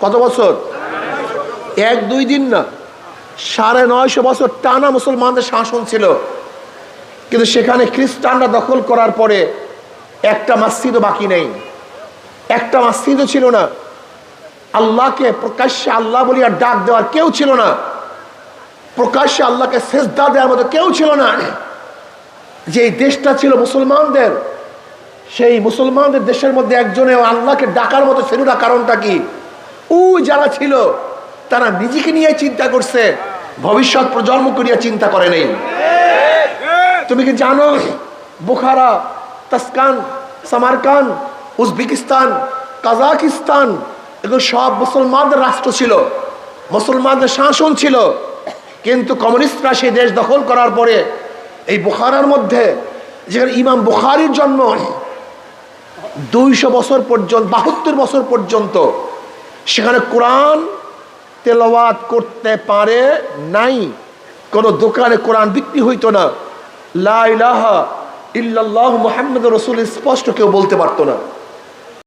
কত বছর? এক, দুই দিন না। সাড়ে নয়শো বছর টানা মুসলমানদের শাসন ছিল। কিন্তু সেখানে খ্রিস্টানরা দখল করার পরে একটা মসজিদও বাকি নেই। একটা মসজিদও ছিল না। আল্লাহকে প্রকাশ্যে আল্লাহ বলিয়া ডাক দেওয়ার কেউ ছিল না। প্রকাশ্যে আল্লাহকে সেজদা দেওয়ার মতো কেউ ছিল না। যে দেশটা ছিল মুসলমানদের, সেই মুসলমানদের দেশের মধ্যে একজনে আল্লাহকে ডাকার মতো ছিল না। কারণটা কি? ও যারা ছিল, তারা নিজেকে নিয়ে চিন্তা করছে, ভবিষ্যৎ প্রজন্ম করিয়া চিন্তা করে নেই। তুমি কি জানো, Bukhara, Tashkent, Samarkand, Uzbekistan, Kazakhstan, এগুলো সব মুসলমানদের রাষ্ট্র ছিল, মুসলমানদের শাসন ছিল। কিন্তু কমিউনিস্টরা সেই দেশ দখল করার পরে, এই বুখারার মধ্যে, যেখানে ইমাম বুখারির জন্ম দুইশো বছর পর্যন্ত, বাহাত্তর বছর পর্যন্ত সেখানে কোরআন তেলাওয়াত করতে পারে নাই। কোনো দোকানে কোরআন বিক্রি হইতো না। লা ইলাহা মোহাম্মদ রাসূল স্পষ্ট কেউ বলতে পারতো না।